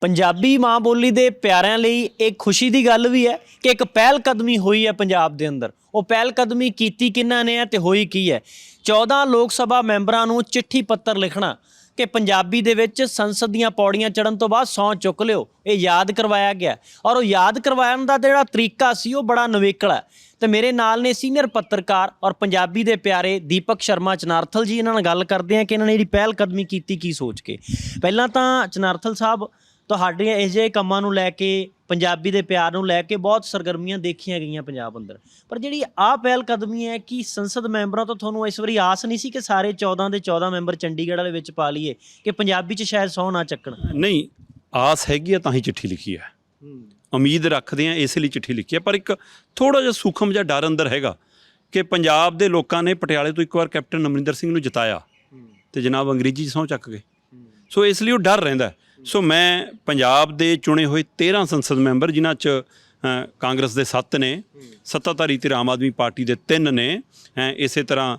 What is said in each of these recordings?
ਪੰਜਾਬੀ ਮਾਂ ਬੋਲੀ ਦੇ ਪਿਆਰਿਆਂ ਲਈ ਇਹ ਖੁਸ਼ੀ ਦੀ ਗੱਲ ਵੀ ਹੈ ਕਿ ਇੱਕ ਪਹਿਲ ਕਦਮੀ ਹੋਈ ਹੈ ਪੰਜਾਬ ਦੇ ਅੰਦਰ। ਉਹ ਪਹਿਲ ਕਦਮੀ ਕੀਤੀ ਕਿਹਨਾਂ ਨੇ ਹੈ ਤੇ ਹੋਈ ਕੀ ਹੈ? 14 ਲੋਕ ਸਭਾ ਮੈਂਬਰਾਂ ਨੂੰ ਚਿੱਠੀ ਪੱਤਰ ਲਿਖਣਾ, ਕਿ ਪੰਜਾਬੀ ਦੇ ਵਿੱਚ ਸੰਸਦ ਦੀਆਂ ਪੌੜੀਆਂ ਚੜਨ ਤੋਂ ਬਾਅਦ ਸੌਂ ਚੁੱਕ ਲਿਓ, ਇਹ ਯਾਦ ਕਰਵਾਇਆ ਗਿਆ। ਔਰ ਉਹ ਯਾਦ ਕਰਵਾਉਣ ਦਾ ਜਿਹੜਾ ਤਰੀਕਾ ਸੀ, ਉਹ ਬੜਾ ਨਵੇਕਲਾ ਹੈ। ਤੇ ਮੇਰੇ ਨਾਲ ਨੇ ਸੀਨੀਅਰ ਪੱਤਰਕਾਰ ਔਰ ਪੰਜਾਬੀ ਦੇ ਪਿਆਰੇ ਦੀਪਕ ਸ਼ਰਮਾ ਚਨਾਰਥਲ ਜੀ, ਇਹਨਾਂ ਨਾਲ ਗੱਲ ਕਰਦੇ ਆ ਕਿ ਇਹਨਾਂ ਨੇ ਜਿਹੜੀ ਪਹਿਲ ਕਦਮੀ ਕੀਤੀ, ਕੀ ਸੋਚ ਕੇ। ਪਹਿਲਾਂ ਤਾਂ ਚਨਾਰਥਲ ਸਾਹਿਬ ਤੁਹਾਡੇ ਇਸ ਜਿਹੇ ਕੰਮਾਂ ਨੂੰ ਲੈ ਕੇ ਪੰਜਾਬੀ ਦੇ ਪਿਆਰ ਨੂੰ ਲੈ ਕੇ ਬਹੁਤ ਸਰਗਰਮੀਆਂ ਦੇਖੀਆਂ ਗਈਆਂ ਪੰਜਾਬ ਅੰਦਰ। ਪਰ ਜਿਹੜੀ ਆਹ ਪਹਿਲ ਕਦਮੀ ਹੈ ਕਿ ਸੰਸਦ ਮੈਂਬਰਾਂ ਤੋਂ ਤੁਹਾਨੂੰ ਇਸ ਵਾਰੀ ਆਸ ਨਹੀਂ ਸੀ ਕਿ ਸਾਰੇ 14 ਦੇ 14 ਮੈਂਬਰ ਚੰਡੀਗੜ੍ਹ ਵਾਲੇ ਵਿੱਚ ਪਾ ਲਈਏ ਕਿ ਪੰਜਾਬੀ 'ਚ ਸ਼ਾਇਦ ਸੌ ਨਾ ਚੱਕਣ? ਨਹੀਂ ਆਸ ਹੈਗੀ ਆ ਤਾਂ ਹੀ ਚਿੱਠੀ ਲਿਖੀ ਹੈ। ਉਮੀਦ ਰੱਖਦੇ ਆ ਇਸ ਲਈ ਚਿੱਠੀ ਲਿਖੀ ਹੈ ਪਰ ਇੱਕ ਥੋੜਾ ਜਿਹਾ ਸੂਖਮ ਜਿਹਾ ਡਰ ਅੰਦਰ ਹੈਗਾ ਕਿ ਪੰਜਾਬ ਦੇ ਲੋਕਾਂ ਨੇ ਪਟਿਆਲੇ ਤੋਂ ਇੱਕ ਵਾਰ ਕੈਪਟਨ ਅਮਰਿੰਦਰ ਸਿੰਘ ਨੂੰ ਜਿਤਾਇਆ ਤੇ ਜਨਾਬ ਅੰਗਰੇਜ਼ੀ 'ਚ ਸਹੁੰ ਚੱਕ ਗਏ। ਸੋ ਇਸ ਲਈ ਉਹ ਡਰ ਰਹਿੰਦਾ ਹੈ। ਸੋ ਮੈਂ ਪੰਜਾਬ ਦੇ ਚੁਣੇ ਹੋਏ 13 ਸੰਸਦ ਮੈਂਬਰ ਜਿਨ੍ਹਾਂ 'ਚ ਕਾਂਗਰਸ ਦੇ 7 ਨੇ ਸੱਤਾਧਾਰੀ ਤੇ ਆਮ ਆਦਮੀ ਪਾਰਟੀ ਦੇ 3 ਨੇ ਇਸੇ ਤਰ੍ਹਾਂ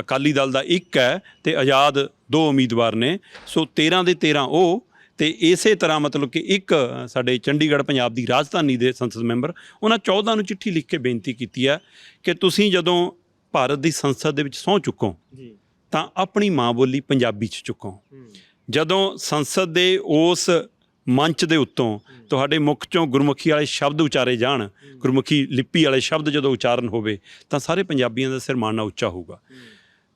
ਅਕਾਲੀ ਦਲ ਦਾ 1 ਹੈ ਤੇ ਆਜ਼ਾਦ ਦੋ ਉਮੀਦਵਾਰ ਨੇ। ਸੋ 13 ਦੇ 13 ਉਹ ਤੇ ਇਸੇ ਤਰ੍ਹਾਂ ਮਤਲਬ ਕਿ ਇੱਕ ਸਾਡੇ ਚੰਡੀਗੜ੍ਹ ਪੰਜਾਬ ਦੀ ਰਾਜਧਾਨੀ ਦੇ ਸੰਸਦ ਮੈਂਬਰ ਉਹਨਾਂ 14 ਨੂੰ ਚਿੱਠੀ ਲਿਖ ਕੇ ਬੇਨਤੀ ਕੀਤੀ ਹੈ ਕਿ ਤੁਸੀਂ ਜਦੋਂ ਭਾਰਤ ਦੀ ਸੰਸਦ ਦੇ ਵਿੱਚ ਸਹੁੰ ਚੁੱਕੋ ਜੀ। ਤਾਂ ਆਪਣੀ ਮਾਂ ਬੋਲੀ ਪੰਜਾਬੀ 'ਚ ਚੁੱਕੋ। ਜਦੋਂ ਸੰਸਦ ਦੇ ਉਸ ਮੰਚ ਦੇ ਉੱਤੋਂ ਤੁਹਾਡੇ ਮੁਖ ਚੋਂ ਗੁਰਮੁਖੀ ਵਾਲੇ ਸ਼ਬਦ ਉਚਾਰੇ ਜਾਣ, ਗੁਰਮੁਖੀ ਲਿਪੀ ਵਾਲੇ ਸ਼ਬਦ ਜਦੋਂ ਉਚਾਰਨ ਹੋਵੇ, ਤਾਂ ਸਾਰੇ ਪੰਜਾਬੀਆਂ ਦਾ ਸਿਰ ਮਾਣਨਾ ਉੱਚਾ ਹੋਊਗਾ।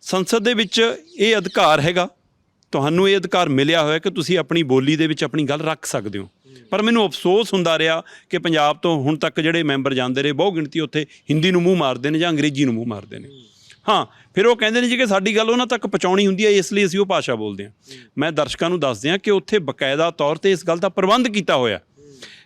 ਸੰਸਦ ਦੇ ਵਿੱਚ ਇਹ ਅਧਿਕਾਰ ਹੈਗਾ। ਤੁਹਾਨੂੰ ਇਹ ਅਧਿਕਾਰ ਮਿਲਿਆ ਹੋਇਆ ਕਿ ਤੁਸੀਂ ਆਪਣੀ ਬੋਲੀ ਦੇ ਵਿੱਚ ਆਪਣੀ ਗੱਲ ਰੱਖ ਸਕਦੇ ਹੋ। ਪਰ ਮੈਨੂੰ ਅਫਸੋਸ ਹੁੰਦਾ ਰਿਹਾ ਕਿ ਪੰਜਾਬ ਤੋਂ ਹੁਣ ਤੱਕ ਜਿਹੜੇ ਮੈਂਬਰ ਜਾਂਦੇ ਰਹੇ ਬਹੁ ਗਿਣਤੀ ਉੱਥੇ ਹਿੰਦੀ ਨੂੰ ਮੂੰਹ ਮਾਰਦੇ ਨੇ ਜਾਂ ਅੰਗਰੇਜ਼ੀ ਨੂੰ ਮੂੰਹ ਮਾਰਦੇ ਨੇ। ਹਾਂ, ਫਿਰ ਉਹ ਕਹਿੰਦੇ ਨੇ ਜੀ ਕਿ ਸਾਡੀ ਗੱਲ ਉਹਨਾਂ ਤੱਕ ਪਹੁੰਚਾਉਣੀ ਹੁੰਦੀ ਹੈ, ਇਸ ਲਈ ਅਸੀਂ ਉਹ ਭਾਸ਼ਾ ਬੋਲਦੇ ਹਾਂ। ਮੈਂ ਦਰਸ਼ਕਾਂ ਨੂੰ ਦੱਸ ਦਿਆਂ ਕਿ ਉੱਥੇ ਬਕਾਇਦਾ ਤੌਰ ਤੇ ਇਸ ਗੱਲ ਦਾ ਪ੍ਰਬੰਧ ਕੀਤਾ ਹੋਇਆ।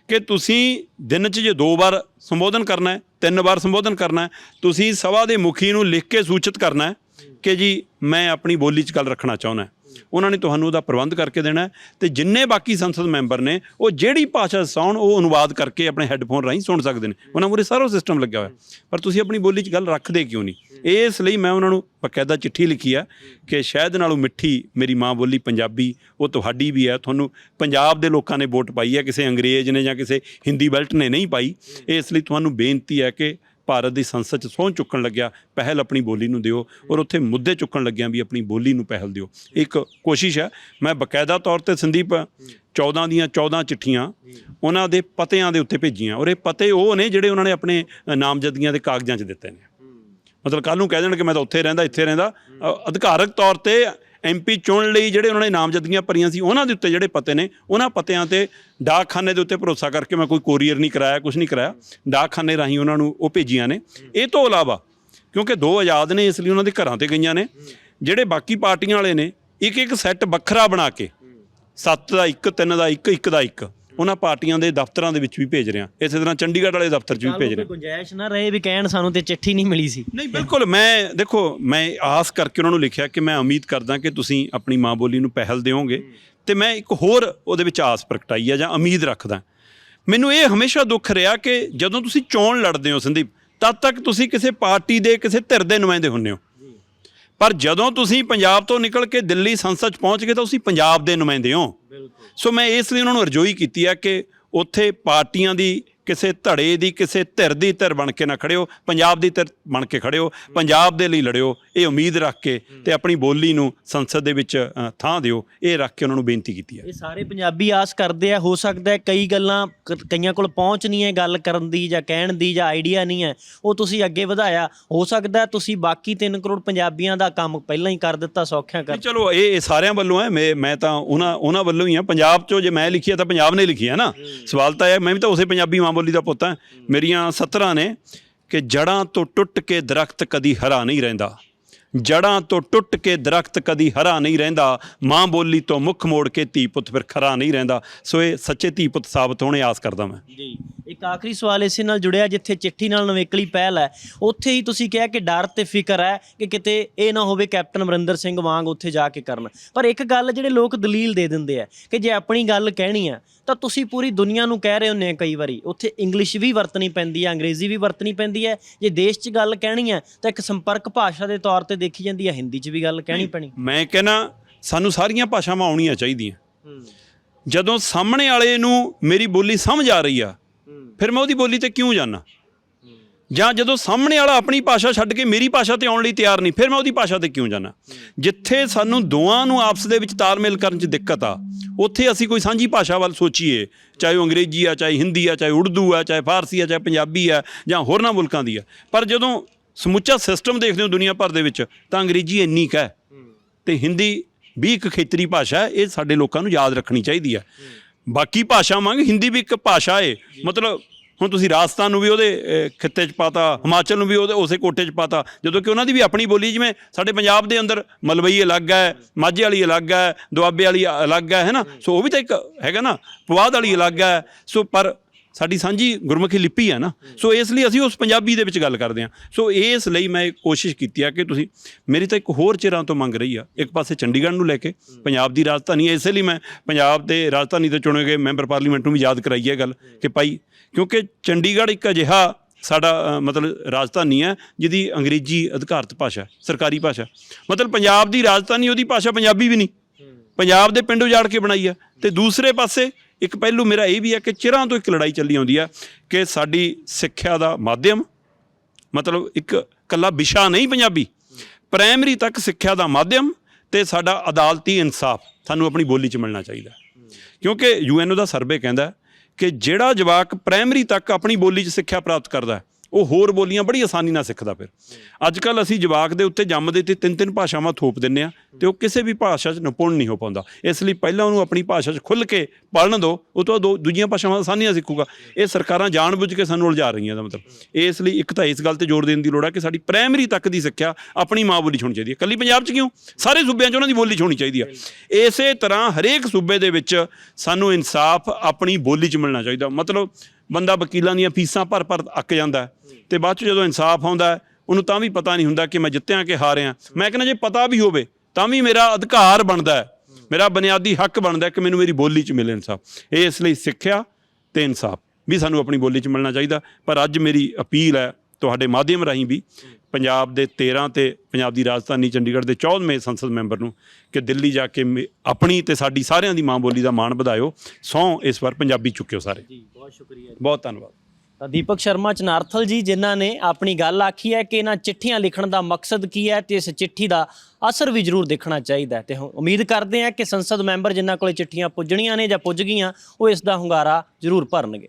ਕਿ ਤੁਸੀਂ ਦਿਨ 'ਚ ਜੇ ਦੋ ਵਾਰ ਸੰਬੋਧਨ ਕਰਨਾ ਹੈ, ਤਿੰਨ ਵਾਰ ਸੰਬੋਧਨ ਕਰਨਾ ਹੈ, ਤੁਸੀਂ ਸਭਾ ਦੇ ਮੁਖੀ ਨੂੰ ਲਿਖ ਕੇ ਸੂਚਿਤ ਕਰਨਾ ਹੈ ਕਿ ਜੀ ਮੈਂ ਆਪਣੀ ਬੋਲੀ 'ਚ ਗੱਲ ਰੱਖਣਾ ਚਾਹੁੰਦਾ ਉਹਨਾਂ ਨੇ ਤੁਹਾਨੂੰ ਉਹਦਾ ਪ੍ਰਬੰਧ ਕਰਕੇ ਦੇਣਾ ਹੈ ਤੇ ਜਿੰਨੇ ਬਾਕੀ ਸੰਸਦ ਮੈਂਬਰ ਨੇ, ਉਹ ਜਿਹੜੀ ਭਾਸ਼ਾ ਸੌਣ ਉਹ ਅਨੁਵਾਦ ਕਰਕੇ ਆਪਣੇ ਹੈੱਡਫੋਨ ਰਾਹੀਂ ਸੁਣ ਸਕਦੇ ਨੇ। ਉਹਨਾਂ ਮੂਰੇ ਸਾਰਾ ਸਿਸਟਮ ਲੱਗਿਆ ਹੋਇਆ। ਪਰ ਤੁਸੀਂ ਆਪਣੀ ਬੋਲੀ 'ਚ ਗੱਲ ਰੱਖਦੇ ਕਿਉਂ ਨਹੀਂ? ਇਸ ਲਈ ਮੈਂ ਉਹਨਾਂ ਨੂੰ ਬਕਾਇਦਾ ਚਿੱਠੀ ਲਿਖੀ ਆ ਕਿ ਸ਼ਾਇਦ ਨਾਲੋਂ ਮਿੱਠੀ ਮੇਰੀ ਮਾਂ ਬੋਲੀ ਪੰਜਾਬੀ, ਉਹ ਤੁਹਾਡੀ ਵੀ ਹੈ ਤੁਹਾਨੂੰ ਪੰਜਾਬ ਦੇ ਲੋਕਾਂ ਨੇ ਵੋਟ ਪਾਈ ਹੈ ਕਿਸੇ ਅੰਗਰੇਜ਼ ਨੇ ਜਾਂ ਕਿਸੇ ਹਿੰਦੀ ਬੈਲਟ ਨੇ ਨਹੀਂ ਪਾਈ। ਇਸ ਲਈ ਤੁਹਾਨੂੰ ਬੇਨਤੀ ਹੈ ਕਿ ਭਾਰਤ ਦੀ ਸੰਸਦ 'ਚ ਸਹੁੰ ਚੁੱਕਣ ਲੱਗਿਆ, ਪਹਿਲ ਆਪਣੀ ਬੋਲੀ ਨੂੰ ਦਿਓ ਔਰ ਉੱਥੇ ਮੁੱਦੇ ਚੁੱਕਣ ਲੱਗਿਆ ਵੀ ਆਪਣੀ ਬੋਲੀ ਨੂੰ ਪਹਿਲ ਦਿਓ। ਇੱਕ ਕੋਸ਼ਿਸ਼ ਹੈ, ਮੈਂ ਬਕਾਇਦਾ ਤੌਰ ਤੇ ਸੰਦੀਪ 14 ਦੀਆਂ 14 ਚਿੱਠੀਆਂ ਉਹਨਾਂ ਦੇ ਪਤਿਆਂ ਦੇ ਉੱਤੇ ਭੇਜੀਆਂ ਔਰ ਇਹ ਪਤੇ ਉਹ ਨੇ ਜਿਹੜੇ ਉਹਨਾਂ ਨੇ ਆਪਣੇ ਨਾਮਜ਼ਦਗੀਆਂ ਦੇ ਕਾਗਜ਼ਾਂ 'ਚ ਦਿੱਤੇ ਨੇ। ਮਤਲਬ ਕੱਲ ਨੂੰ ਕਹਿ ਦੇਣ ਕਿ ਮੈਂ ਤਾਂ ਉੱਥੇ ਰਹਿੰਦਾ, ਇੱਥੇ ਰਹਿੰਦਾ। ਅਧਿਕਾਰਕ ਤੌਰ ਤੇ ਐਮਪੀ ਚੁਣਨ ਲਈ ਜਿਹੜੇ ਉਹਨਾਂ ਨੇ ਨਾਮਜ਼ਦਗੀਆਂ ਭਰੀਆਂ ਸੀ, ਉਹਨਾਂ ਦੇ ਉੱਤੇ ਜਿਹੜੇ ਪਤੇ ਨੇ, ਉਹਨਾਂ ਪਤਿਆਂ ਤੇ ਡਾਕਖਾਨੇ ਦੇ ਉੱਤੇ ਭਰੋਸਾ ਕਰਕੇ ਮੈਂ ਕੋਈ ਕੋਰੀਅਰ ਨਹੀਂ ਕਰਾਇਆ ਕੁਝ ਨਹੀਂ ਕਰਾਇਆ, ਡਾਕਖਾਨੇ ਰਾਹੀਂ ਉਹਨਾਂ ਨੂੰ ਉਹ ਭੇਜੀਆਂ ਨੇ। ਇਹ ਤੋਂ ਇਲਾਵਾ ਕਿਉਂਕਿ ਦੋ ਆਜ਼ਾਦ ਨੇ, ਇਸ ਲਈ ਉਹਨਾਂ ਦੇ ਘਰਾਂ ਤੇ ਗਈਆਂ ਨੇ, ਜਿਹੜੇ ਬਾਕੀ ਪਾਰਟੀਆਂ ਵਾਲੇ ਨੇ ਇੱਕ ਇੱਕ ਸੈੱਟ ਵੱਖਰਾ ਬਣਾ ਕੇ 7 ਦਾ 1 3 ਦਾ 1 1 ਦਾ 1 ਉਹਨਾਂ ਪਾਰਟੀਆਂ ਦੇ ਦਫ਼ਤਰਾਂ ਦੇ ਵਿੱਚ ਵੀ ਭੇਜ ਰਿਹਾ। ਇਸੇ ਤਰ੍ਹਾਂ ਚੰਡੀਗੜ੍ਹ ਵਾਲੇ ਦਫ਼ਤਰ 'ਚ ਵੀ ਭੇਜ ਕੋਈ ਰਿਹਾ। ਗੁੰਜਾਇਸ਼ ਨਾ ਰਹੇ ਵੀ ਕਹਿਣ ਸਾਨੂੰ ਤੇ ਚਿੱਠੀ ਨਹੀਂ ਮਿਲੀ ਸੀ। ਨਹੀਂ ਬਿਲਕੁਲ ਮੈਂ ਦੇਖੋ ਮੈਂ ਆਸ ਕਰਕੇ ਉਹਨਾਂ ਨੂੰ ਲਿਖਿਆ ਕਿ ਮੈਂ ਉਮੀਦ ਕਰਦਾ ਕਿ ਤੁਸੀਂ ਆਪਣੀ ਮਾਂ ਬੋਲੀ ਨੂੰ ਪਹਿਲ ਦਿਓਗੇ ਤੇ ਮੈਂ ਇੱਕ ਹੋਰ ਉਹਦੇ ਵਿੱਚ ਆਸ ਪ੍ਰਗਟਾਈ ਹੈ ਜਾਂ ਉਮੀਦ ਰੱਖਦਾ। ਮੈਨੂੰ ਇਹ ਹਮੇਸ਼ਾ ਦੁੱਖ ਰਿਹਾ ਕਿ ਜਦੋਂ ਤੁਸੀਂ ਚੋਣ ਲੜਦੇ ਹੋ ਸੰਦੀਪ ਤਦ ਤੱਕ ਤੁਸੀਂ ਕਿਸੇ ਪਾਰਟੀ ਦੇ ਕਿਸੇ ਧਿਰ ਦੇ ਨੁਮਾਇੰਦੇ ਹੁੰਦੇ ਹੋ। ਪਰ ਜਦੋਂ ਤੁਸੀਂ ਪੰਜਾਬ ਤੋਂ ਨਿਕਲ ਕੇ ਦਿੱਲੀ ਸੰਸਦ 'ਚ ਪਹੁੰਚ ਗਏ ਤਾਂ ਤੁਸੀਂ ਪੰਜਾਬ ਦੇ ਨੁਮਾਇੰਦੇ ਹੋ। ਸੋ ਮੈਂ ਇਸ ਲਈ ਉਹਨਾਂ ਨੂੰ ਅਰਜ਼ੋਈ ਕੀਤੀ ਆ ਕਿ ਉੱਥੇ ਪਾਰਟੀਆਂ ਦੀ ਕਿਸੇ ਧੜੇ ਦੀ ਕਿਸੇ ਧਿਰ ਦੀ ਧਿਰ ਬਣ ਕੇ ਨਾ ਖੜਿਓ ਪੰਜਾਬ ਦੀ ਧਿਰ ਬਣ ਕੇ ਖੜਿਓ ਪੰਜਾਬ ਦੇ ਲਈ ਲੜਿਓ ਇਹ ਉਮੀਦ ਰੱਖ ਕੇ ਤੇ ਆਪਣੀ ਬੋਲੀ ਨੂੰ ਸੰਸਦ ਦੇ ਵਿੱਚ ਥਾਂ ਦਿਓ ਇਹ ਰੱਖ ਕੇ ਉਹਨਾਂ ਨੂੰ ਬੇਨਤੀ ਕੀਤੀ ਹੈ। ਇਹ ਸਾਰੇ ਪੰਜਾਬੀ ਆਸ ਕਰਦੇ ਆ ਹੋ ਸਕਦਾ ਹੈ ਕਈ ਗੱਲਾਂ ਕਈਆਂ ਕੋਲ ਪਹੁੰਚ ਨਹੀਂ ਹੈ ਗੱਲ ਕਰਨ ਦੀ ਜਾਂ ਕਹਿਣ ਦੀ ਜਾਂ ਆਈਡੀਆ ਨਹੀਂ ਹੈ ਉਹ ਤੁਸੀਂ ਅੱਗੇ ਵਧਾਇਆ ਹੋ ਸਕਦਾ ਹੈ ਤੁਸੀਂ ਬਾਕੀ 3 ਕਰੋੜ ਪੰਜਾਬੀਆਂ ਦਾ ਕੰਮ ਪਹਿਲਾਂ ਹੀ ਕਰ ਦਿੱਤਾ ਸੌਖਿਆਂ ਕਰ ਚਲੋ ਇਹ ਸਾਰਿਆਂ ਵੱਲੋਂ ਹੈ ਮੈਂ ਮੈਂ ਤਾਂ ਉਹਨਾਂ ਉਹਨਾਂ ਵੱਲੋਂ ਹੀ ਆ ਪੰਜਾਬ ਚੋਂ ਜੇ ਮੈਂ ਲਿਖੀ ਆ ਤਾਂ ਪੰਜਾਬ ਨੇ ਲਿਖੀ ਹੈ ਨਾ। ਸਵਾਲ ਤਾਂ ਇਹ ਮੈਂ ਵੀ ਤਾਂ ਉਸੇ ਪੰਜਾਬੀ ਮਾਂ ਬੋਲੀ ਦਾ ਪੁੱਤ ਹਾਂ। ਮੇਰੀਆਂ ਸਤਰਾਂ ਨੇ ਕਿ ਜੜਾਂ ਤੋਂ ਟੁੱਟ ਕੇ ਦਰਖਤ ਕਦੀ ਹਰਾ ਨਹੀਂ ਰਹਿੰਦਾ। ਜੜਾਂ ਤੋਂ ਟੁੱਟ ਕੇ ਦਰਖਤ ਕਦੀ ਹਰਾ ਨਹੀਂ ਰਹਿੰਦਾ, ਮਾਂ ਬੋਲੀ ਤੋਂ ਮੁੱਖ ਮੋੜ ਕੇ ਧੀ ਪੁੱਤ ਫਿਰ ਖਰਾ ਨਹੀਂ ਰਹਿੰਦਾ। ਸੋ ਇਹ ਸੱਚੇ ਧੀ ਪੁੱਤ ਸਾਬਤ ਹੋਣੇ ਆਸ ਕਰਦਾ ਮੈਂ। ਜੀ। ਇੱਕ ਆਖਰੀ ਸਵਾਲ ਇਸੇ ਨਾਲ ਜੁੜਿਆ, ਜਿੱਥੇ ਚਿੱਠੀ ਨਾਲ ਨਵੇਕਲੀ ਪਹਿਲ ਹੈ। ਉੱਥੇ ਹੀ ਤੁਸੀਂ ਕਿਹਾ ਕਿ ਡਰ ਤੇ ਫਿਕਰ ਹੈ ਕਿ ਕਿਤੇ ਇਹ ਨਾ ਹੋਵੇ ਕੈਪਟਨ ਅਮਰਿੰਦਰ ਸਿੰਘ ਵਾਂਗ ਉੱਥੇ ਜਾ ਕੇ ਕਰਨ। ਪਰ ਇੱਕ ਗੱਲ ਜਿਹੜੇ ਲੋਕ ਦਲੀਲ ਦੇ ਦਿੰਦੇ ਆ ਕਿ ਜੇ ਆਪਣੀ ਗੱਲ ਕਹਿਣੀ ਆ, ਤਾਂ ਤੁਸੀਂ ਪੂਰੀ ਦੁਨੀਆ ਨੂੰ ਕਹਿ ਰਹੇ ਹੁੰਦੇ ਆ ਕਈ ਵਾਰੀ। ਉੱਥੇ ਇੰਗਲਿਸ਼ ਵੀ ਵਰਤਣੀ ਪੈਂਦੀ ਹੈ ਅੰਗਰੇਜ਼ੀ ਵੀ ਵਰਤਣੀ ਪੈਂਦੀ ਹੈ ਜੇ ਦੇਸ਼ 'ਚ ਗੱਲ ਕਹਿਣੀ ਹੈ ਤਾਂ ਇੱਕ ਸੰਪਰਕ ਭਾਸ਼ਾ ਦੇ ਤੌਰ ਤੇ ਦੇਖੀ ਜਾਂਦੀ ਹੈ ਹਿੰਦੀ 'ਚ ਵੀ ਗੱਲ ਕਹਿਣੀ ਪੈਣੀ। ਮੈਂ ਕਹਿੰਨਾ ਸਾਨੂੰ ਸਾਰੀਆਂ ਭਾਸ਼ਾਵਾਂ ਆਉਣੀਆਂ ਚਾਹੀਦੀਆਂ। ਜਦੋਂ ਸਾਹਮਣੇ ਵਾਲੇ ਨੂੰ ਮੇਰੀ ਬੋਲੀ ਸਮਝ ਆ ਰਹੀ ਆ ਫਿਰ ਮੈਂ ਉਹਦੀ ਬੋਲੀ ਤੇ ਕਿਉਂ ਜਾਣਾ ਜਾਂ ਜਦੋਂ ਸਾਹਮਣੇ ਵਾਲਾ ਆਪਣੀ ਭਾਸ਼ਾ ਛੱਡ ਕੇ ਮੇਰੀ ਭਾਸ਼ਾ ਤੇ ਆਉਣ ਲਈ ਤਿਆਰ ਨਹੀਂ ਫਿਰ ਮੈਂ ਉਹਦੀ ਭਾਸ਼ਾ ਤੇ ਕਿਉਂ ਜਾਣਾ ਜਿੱਥੇ ਸਾਨੂੰ ਦੋਵਾਂ ਨੂੰ ਆਪਸ ਦੇ ਵਿੱਚ ਤਾਲਮੇਲ ਕਰਨ 'ਚ ਦਿੱਕਤ ਆ ਉੱਥੇ ਅਸੀਂ ਕੋਈ ਸਾਂਝੀ ਭਾਸ਼ਾ ਵੱਲ ਸੋਚੀਏ ਚਾਹੇ ਉਹ ਅੰਗਰੇਜ਼ੀ ਆ ਚਾਹੇ ਹਿੰਦੀ ਆ ਚਾਹੇ ਉਰਦੂ ਆ ਚਾਹੇ ਫਾਰਸੀ ਆ ਚਾਹੇ ਪੰਜਾਬੀ ਆ ਜਾਂ ਹੋਰਨਾਂ ਮੁਲਕਾਂ ਦੀ ਆ। ਪਰ ਜਦੋਂ ਸਮੁੱਚਾ ਸਿਸਟਮ ਦੇਖਦੇ ਹੋ ਦੁਨੀਆ ਭਰ ਦੇ ਵਿੱਚ, ਤਾਂ ਅੰਗਰੇਜ਼ੀ ਇੰਨੀ ਕੁ ਹੈ। ਤੇ ਹਿੰਦੀ ਵੀ ਇੱਕ ਖੇਤਰੀ ਭਾਸ਼ਾ ਹੈ, ਇਹ ਸਾਡੇ ਲੋਕਾਂ ਨੂੰ ਯਾਦ ਰੱਖਣੀ ਚਾਹੀਦੀ ਹੈ। ਬਾਕੀ ਭਾਸ਼ਾ ਮੰਗ ਹਿੰਦੀ ਵੀ ਇੱਕ ਭਾਸ਼ਾ ਹੈ ਮਤਲਬ ਹੁਣ ਤੁਸੀਂ ਰਾਜਸਥਾਨ ਨੂੰ ਵੀ ਉਹਦੇ ਖਿੱਤੇ 'ਚ ਪਾਤਾ, ਹਿਮਾਚਲ ਨੂੰ ਵੀ ਉਹਦੇ, ਉਸੇ ਕੋਟੇ 'ਚ ਪਾਤਾ, ਜਦੋਂ ਕਿ ਉਹਨਾਂ ਦੀ ਵੀ ਆਪਣੀ ਬੋਲੀ, ਜਿਵੇਂ ਸਾਡੇ ਪੰਜਾਬ ਦੇ ਅੰਦਰ ਮਲਵਈ ਅਲੱਗ ਹੈ, ਮਾਝੇ ਵਾਲੀ ਅਲੱਗ ਹੈ, ਦੁਆਬੇ ਵਾਲੀ ਅਲੱਗ ਹੈ ਹੈਨਾ ਸੋ ਉਹ ਵੀ ਤਾਂ ਇੱਕ ਹੈਗਾ ਨਾ ਪਵਾਦ ਵਾਲੀ ਅਲੱਗ ਹੈ। ਸੋ ਪਰ ਸਾਡੀ ਸਾਂਝੀ ਗੁਰਮੁਖੀ ਲਿਪੀ ਹੈ ਨਾ ਸੋ ਇਸ ਲਈ ਅਸੀਂ ਉਸ ਪੰਜਾਬੀ ਦੇ ਵਿੱਚ ਗੱਲ ਕਰਦੇ ਹਾਂ। ਸੋ ਇਸ ਲਈ ਮੈਂ ਕੋਸ਼ਿਸ਼ ਕੀਤੀ ਆ ਕਿ ਤੁਸੀਂ ਮੇਰੀ ਤਾਂ ਇੱਕ ਹੋਰ ਚਿਰਾਂ ਤੋਂ ਮੰਗ ਰਹੀ ਆ ਇੱਕ ਪਾਸੇ ਚੰਡੀਗੜ੍ਹ ਨੂੰ ਲੈ ਕੇ ਪੰਜਾਬ ਦੀ ਰਾਜਧਾਨੀ ਹੈ ਇਸੇ ਲਈ ਮੈਂ ਪੰਜਾਬ ਦੇ ਰਾਜਧਾਨੀ ਤੋਂ ਚੁਣੇ ਗਏ ਮੈਂਬਰ ਪਾਰਲੀਮੈਂਟ ਨੂੰ ਵੀ ਯਾਦ ਕਰਾਈ ਹੈ ਗੱਲ ਕਿ ਭਾਈ ਕਿਉਂਕਿ ਚੰਡੀਗੜ੍ਹ ਇੱਕ ਅਜਿਹਾ ਸਾਡਾ ਮਤਲਬ ਰਾਜਧਾਨੀ ਹੈ ਜਿਹਦੀ ਅੰਗਰੇਜ਼ੀ ਅਧਿਕਾਰਤ ਭਾਸ਼ਾ ਸਰਕਾਰੀ ਭਾਸ਼ਾ। ਮਤਲਬ ਪੰਜਾਬ ਦੀ ਰਾਜਧਾਨੀ ਉਹਦੀ ਭਾਸ਼ਾ ਪੰਜਾਬੀ ਵੀ ਨਹੀਂ। ਪੰਜਾਬ ਦੇ ਪਿੰਡ ਉਜਾੜ ਕੇ ਬਣਾਈ ਆ ਤੇ ਦੂਸਰੇ ਪਾਸੇ ਇੱਕ ਪਹਿਲੂ ਮੇਰਾ ਇਹ ਵੀ ਹੈ ਕਿ ਚਿਰਾਂ ਤੋਂ ਇੱਕ ਲੜਾਈ ਚੱਲੀ ਆਉਂਦੀ ਆ ਕਿ ਸਾਡੀ ਸਿੱਖਿਆ ਦਾ ਮਾਧਿਅਮ, ਮਤਲਬ ਇੱਕ ਕੱਲਾ ਵਿਸ਼ਾ ਨਹੀਂ ਪੰਜਾਬੀ ਪ੍ਰਾਇਮਰੀ ਤੱਕ ਸਿੱਖਿਆ ਦਾ ਮਾਧਿਅਮ ਤੇ ਸਾਡਾ ਅਦਾਲਤੀ ਇਨਸਾਫ, ਸਾਨੂੰ ਆਪਣੀ ਬੋਲੀ 'ਚ ਮਿਲਣਾ ਚਾਹੀਦਾ। ਕਿਉਂਕਿ ਯੂਐਨਓ ਦਾ ਸਰਵੇ ਕਹਿੰਦਾ ਕਿ ਜਿਹੜਾ ਜਵਾਕ ਪ੍ਰਾਇਮਰੀ ਤੱਕ ਆਪਣੀ ਬੋਲੀ 'ਚ ਸਿੱਖਿਆ ਪ੍ਰਾਪਤ ਕਰਦਾ ਉਹ ਹੋਰ ਬੋਲੀਆਂ ਬੜੀ ਆਸਾਨੀ ਨਾਲ ਸਿੱਖਦਾ ਫਿਰ। ਅੱਜ ਕੱਲ ਅਸੀਂ ਜਵਾਕ ਦੇ ਉੱਤੇ ਜੰਮਦੇ ਤੇ ਤਿੰਨ ਤਿੰਨ ਭਾਸ਼ਾਵਾਂ ਥੋਪ ਦਿੰਨੇ ਆ ਤੇ ਉਹ ਕਿਸੇ ਵੀ ਭਾਸ਼ਾ 'ਚ ਨਿਪੁੰਨ ਨਹੀਂ ਹੋ ਪਾਉਂਦਾ। ਇਸ ਲਈ ਪਹਿਲਾਂ ਉਹਨੂੰ ਆਪਣੀ ਭਾਸ਼ਾ 'ਚ ਖੁੱਲ੍ਹ ਕੇ ਪੜ੍ਹਨ ਦਿਓ, ਉਹ ਤੋਂ ਬਾਅਦ ਦੋ, ਦੂਜੀਆਂ ਭਾਸ਼ਾਵਾਂ ਆਸਾਨੀ ਨਾਲ ਸਿੱਖੂਗਾ। ਇਹ ਸਰਕਾਰਾਂ ਜਾਣਬੁੱਝ ਕੇ ਸਾਨੂੰ ਉਲਝਾ ਰਹੀਆਂ ਦਾ ਮਤਲਬ। ਇਸ ਲਈ ਇੱਕ ਤਾਂ ਇਸ ਗੱਲ ਤੇ ਜ਼ੋਰ ਦੇਣ ਦੀ ਲੋੜ ਹੈ ਕਿ ਸਾਡੀ ਪ੍ਰਾਇਮਰੀ ਤੱਕ ਦੀ ਸਿੱਖਿਆ ਆਪਣੀ ਮਾਂ ਬੋਲੀ 'ਚ ਹੋਣੀ ਚਾਹੀਦੀ ਹੈ। ਕੱਲੀ ਪੰਜਾਬ 'ਚ ਕਿਉਂ? ਸਾਰੇ ਸੂਬਿਆਂ 'ਚ ਉਹਨਾਂ ਦੀ ਬੋਲੀ 'ਚ ਹੋਣੀ ਚਾਹੀਦੀ ਹੈ ਇਸੇ ਤਰ੍ਹਾਂ ਹਰੇਕ ਸੂਬੇ ਦੇ ਵਿੱਚ ਸਾਨੂੰ ਇਨਸਾਫ ਆਪਣੀ ਬੋਲੀ 'ਚ ਮਿਲਣਾ ਚਾਹੀਦਾ। ਮਤਲਬ ਬੰਦਾ ਵਕੀਲਾਂ ਦੀਆਂ ਫੀਸਾਂ ਭਰ ਭਰ ਅੱਕ ਜਾਂਦਾ ਹੈ ਤੇ ਬਾਅਦ 'ਚ ਜਦੋਂ ਇਨਸਾਫ ਆਉਂਦਾ ਉਹਨੂੰ ਤਾਂ ਵੀ ਪਤਾ ਨਹੀਂ ਹੁੰਦਾ ਕਿ ਮੈਂ ਜਿੱਤਿਆ ਕਿ ਹਾਰਿਆ। ਮੈਂ ਕਹਿੰਦਾ ਜੇ ਪਤਾ ਵੀ ਹੋਵੇ, ਤਾਂ ਵੀ ਮੇਰਾ ਅਧਿਕਾਰ ਬਣਦਾ ਮੇਰਾ ਬੁਨਿਆਦੀ ਹੱਕ ਬਣਦਾ ਕਿ ਮੈਨੂੰ ਮੇਰੀ ਬੋਲੀ 'ਚ ਮਿਲੇ ਇਨਸਾਫ। ਇਹ ਇਸ ਲਈ ਸਿੱਖਿਆ ਤੇ ਇਨਸਾਫ। ਵੀ ਸਾਨੂੰ ਆਪਣੀ ਬੋਲੀ 'ਚ ਮਿਲਣਾ ਚਾਹੀਦਾ। ਪਰ ਅੱਜ ਮੇਰੀ ਅਪੀਲ ਹੈ ਤੁਹਾਡੇ ਮਾਧਿਅਮ ਰਾਹੀਂ ਵੀ ਪੰਜਾਬ ਦੇ 13 ਤੇ ਪੰਜਾਬ ਦੀ ਰਾਜਧਾਨੀ ਚੰਡੀਗੜ੍ਹ ਦੇ 14ਵੇਂ ਸੰਸਦ ਮੈਂਬਰ ਨੂੰ ਕਿ ਦਿੱਲੀ ਜਾ ਕੇ ਆਪਣੀ ਤੇ ਸਾਡੀ ਸਾਰਿਆਂ ਦੀ ਮਾਂ ਬੋਲੀ ਦਾ ਮਾਣ ਵਧਾਇਓ। ਸੌ ਇਸ ਵਾਰ ਪੰਜਾਬੀ ਚੁੱਕਿਓ ਸਾਰੇ। ਜੀ ਬਹੁਤ ਸ਼ੁਕਰੀਆ ਬਹੁਤ ਧੰਨਵਾਦ। ਤਾਂ ਦੀਪਕ ਸ਼ਰਮਾ ਚਨਾਰਥਲ ਜੀ ਜਿਨ੍ਹਾਂ ਨੇ ਆਪਣੀ ਗੱਲ ਆਖੀ ਹੈ ਕਿ ਇਹਨਾਂ ਚਿੱਠੀਆਂ ਲਿਖਣ ਦਾ ਮਕਸਦ ਕੀ ਹੈ ਤੇ ਇਸ ਚਿੱਠੀ ਦਾ ਅਸਰ ਵੀ ਜ਼ਰੂਰ ਦੇਖਣਾ ਚਾਹੀਦਾ ਤੇ ਉਮੀਦ ਕਰਦੇ ਹਾਂ ਕਿ ਸੰਸਦ ਮੈਂਬਰ ਜਿਨ੍ਹਾਂ ਕੋਲੇ ਚਿੱਠੀਆਂ ਪੁੱਜਣੀਆਂ ਨੇ ਜਾਂ ਪੁੱਜ ਗਈਆਂ ਉਹ ਇਸ ਦਾ ਹੁੰਗਾਰਾ ਜ਼ਰੂਰ ਭਰਨਗੇ।